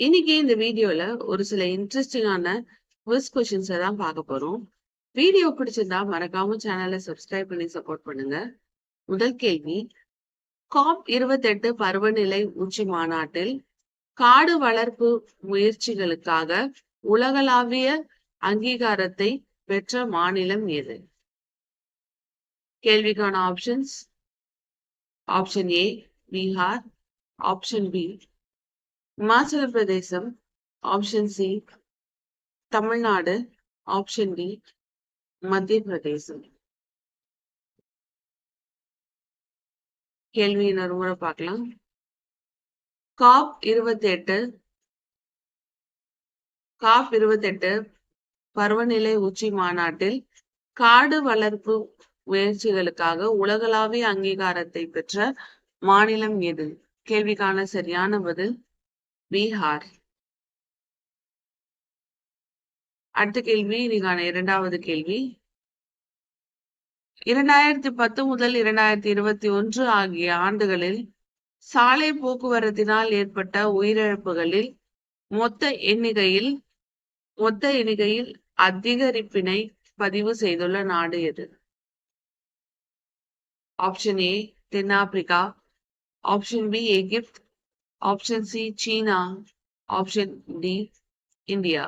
இன்னைக்கு இந்த வீடியோல ஒரு சில இன்ட்ரெஸ்டிங்கான குவிஸ் கொஷின்ஸை தான் பார்க்க போறோம். வீடியோ பிடிச்சிருந்தா மறக்காம சேனலை சப்ஸ்கிரைப் பண்ணி சப்போர்ட் பண்ணுங்க. முதல் கேள்வி காப் இருபத்தெட்டு பருவநிலை உச்சி மாநாட்டில் காடு வளர்ப்பு முயற்சிகளுக்காக உலகளாவிய அங்கீகாரத்தை பெற்ற மாநிலம் எது? கேள்விக்கான options option A Bihar option B Himachal Pradesh option C Tamil Nadu option D Madhya Pradesh. கேள்வி இன்னொரு முறை பார்க்கலாம். காப் இருபத்தி எட்டு காப் இருபத்தெட்டு பருவநிலை உச்சி மாநாட்டில் காடு வளர்ப்பு முயற்சிகளுக்காக உலகளாவிய அங்கீகாரத்தை பெற்ற மாநிலம் எது? கேள்விக்கான சரியான பதில் பீகார். அடுத்த கேள்வி இதுக்கான இரண்டாவது கேள்வி. இரண்டாயிரத்தி பத்து முதல் இரண்டாயிரத்தி இருபத்தி ஒன்று ஆகிய ஆண்டுகளில் சாலை போக்குவரத்தினால் ஏற்பட்ட உயிரிழப்புகளில் மொத்த எண்ணிக்கையில் மொத்த எண்ணிக்கையில் அதிகரிப்பினை பதிவு செய்துள்ள நாடு எது? ஆப்ஷன் ஏ தென்னாப்பிரிக்கா. Option B Egypt. Option C சீனா ஆப்ஷன் டி இந்தியா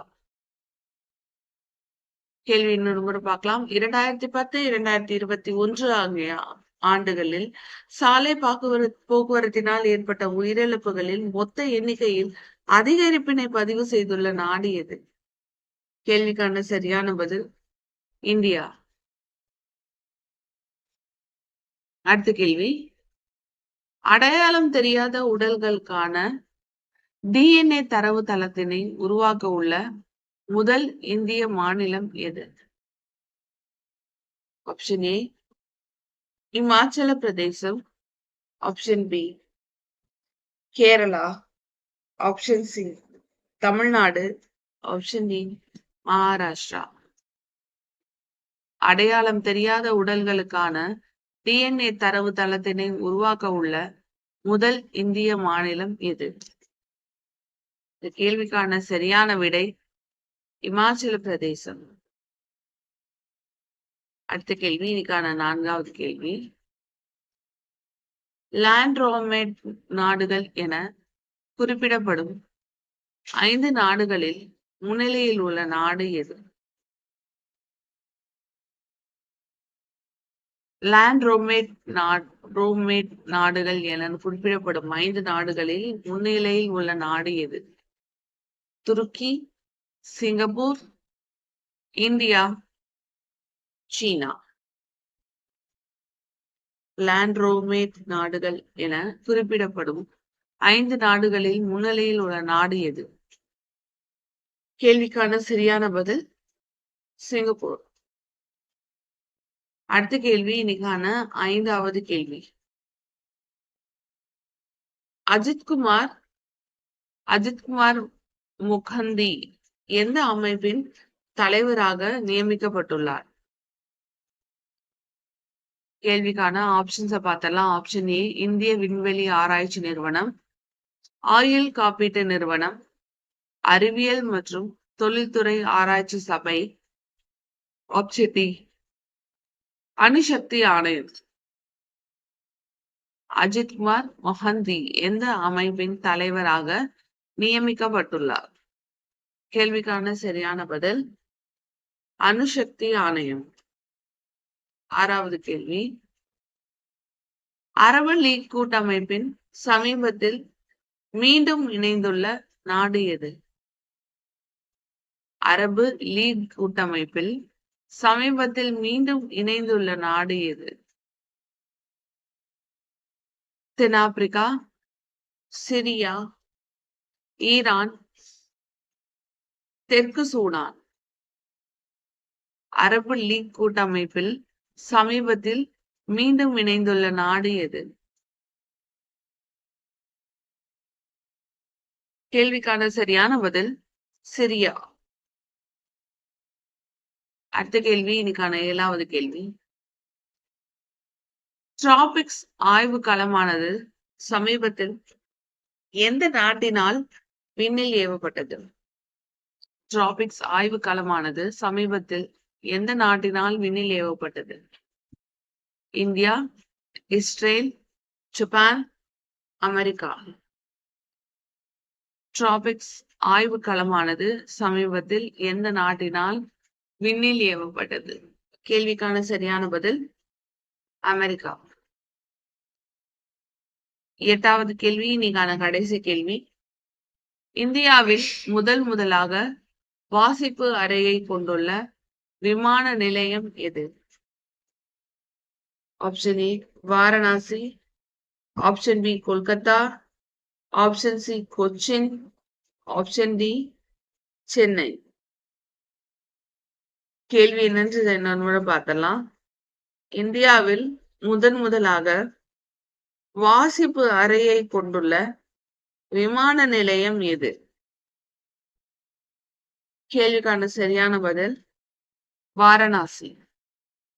கேள்வி இன்னொரு முறை பார்க்கலாம். இரண்டாயிரத்தி பத்து இரண்டாயிரத்தி இருபத்தி ஒன்று ஆகிய ஆண்டுகளில் சாலை போக்குவரத்து போக்குவரத்தினால் ஏற்பட்ட உயிரிழப்புகளில் மொத்த எண்ணிக்கையில் அதிகரிப்பினை பதிவு செய்துள்ள நாடு எது? கேள்விக்கான சரியான பதில் இந்தியா. அடுத்த கேள்வி. அடையாளம் தெரியாத உடல்களுக்கான டிஎன்ஏ தரவு தளத்தினை உருவாக்க உள்ள முதல் இந்திய மாநிலம் எது? Option A Himachal Pradesh. Option B Kerala. Option C Tamil Nadu. Option D Maharashtra. அடையாளம் தெரியாத உடல்களுக்கான டிஎன்ஏ தரவு தளத்தினை உருவாக்க உள்ள முதல் இந்திய மாநிலம் எது? இந்த கேள்விக்கான சரியான விடை இமாச்சல பிரதேசம். அடுத்த கேள்வி இன்னைக்கான நான்காவது கேள்வி. லேண்ட் ரோமேட் நாடுகள் என குறிப்பிடப்படும் ஐந்து நாடுகளில் முன்னிலையில் உள்ள நாடு எது? லேண்ட் ரோமேட் நாட் ரோமேட் நாடுகள் என குறிப்பிடப்படும் ஐந்து நாடுகளில் முன்னிலையில் உள்ள நாடு எது? துருக்கி சிங்கப்பூர் இந்தியா சீனா. லேண்ட் ரோமேட் நாடுகள் என குறிப்பிடப்படும் ஐந்து நாடுகளில் முன்னிலையில் உள்ள நாடு எது? கேள்விக்கான சரியான பதில் சிங்கப்பூர். அடுத்த கேள்வி இன்னைக்கான ஐந்தாவது கேள்வி. அஜித்குமார் அஜித்குமார் முகந்தி எந்த அமைப்பின் தலைவராக நியமிக்கப்பட்டுள்ளார்? கேள்விக்கான ஆப்ஷன்ஸை பார்த்தலாம். ஆப்ஷன் ஏ இந்திய விண்வெளி ஆராய்ச்சி நிறுவனம் ஆயுள் காப்பீட்டு நிறுவனம் அறிவியல் மற்றும் தொழில்துறை ஆராய்ச்சி சபை. ஆப்ஷன் டி அணுசக்தி ஆணையம். அஜித்குமார் மொஹந்தி எந்த அமைப்பின் தலைவராக நியமிக்கப்பட்டுள்ளார்? கேள்விக்கான சரியான பதில் அணுசக்தி ஆணையம். ஆறாவது கேள்வி அரபு லீக் கூட்டமைப்பின் சமீபத்தில் மீண்டும் இணைந்துள்ள நாடு எது? அரபு லீக் கூட்டமைப்பில் சமீபத்தில் மீண்டும் இணைந்துள்ள நாடு எது? தென்னாப்பிரிக்கா சிரியா ஈரான் தெற்கு சூடான். அரபு லீக் கூட்டமைப்பில் சமீபத்தில் மீண்டும் இணைந்துள்ள நாடு எது? கேள்விக்கான சரியான பதில் சிரியா. அடுத்த கேள்வி இன்னைக்கான ஏழாவது கேள்வி. டிராபிக்ஸ் ஆய்வு களமானது சமீபத்தில் எந்த நாட்டினால் விண்ணில் ஏவப்பட்டது? டிராபிக்ஸ் ஆய்வு களமானது சமீபத்தில் எந்த நாட்டினால் விண்ணில் ஏவப்பட்டது? India Israel Japan America. Tropics ஆய்வு களமானது சமீபத்தில் எந்த நாட்டினால் விண்ணில் ஏவப்பட்டது. கேள்விக்கான சரியான பதில் அமெரிக்கா. எட்டாவது கேள்வி இன்னைக்கான கடைசி கேள்வி. இந்தியாவில் முதல் முதலாக வாசிப்பு அறையை கொண்டுள்ள விமான நிலையம் எது? Option A Varanasi. Option B Kolkata. Option C Cochin. Option D Chennai. கேள்வி என்னன்று என்னன்னு பார்த்தலாம் இந்தியாவில் முதன் முதலாக வாசிப்பு அறையை கொண்டுள்ள விமான நிலையம் எது? கேள்விக்கான சரியான பதில் வாரணாசி.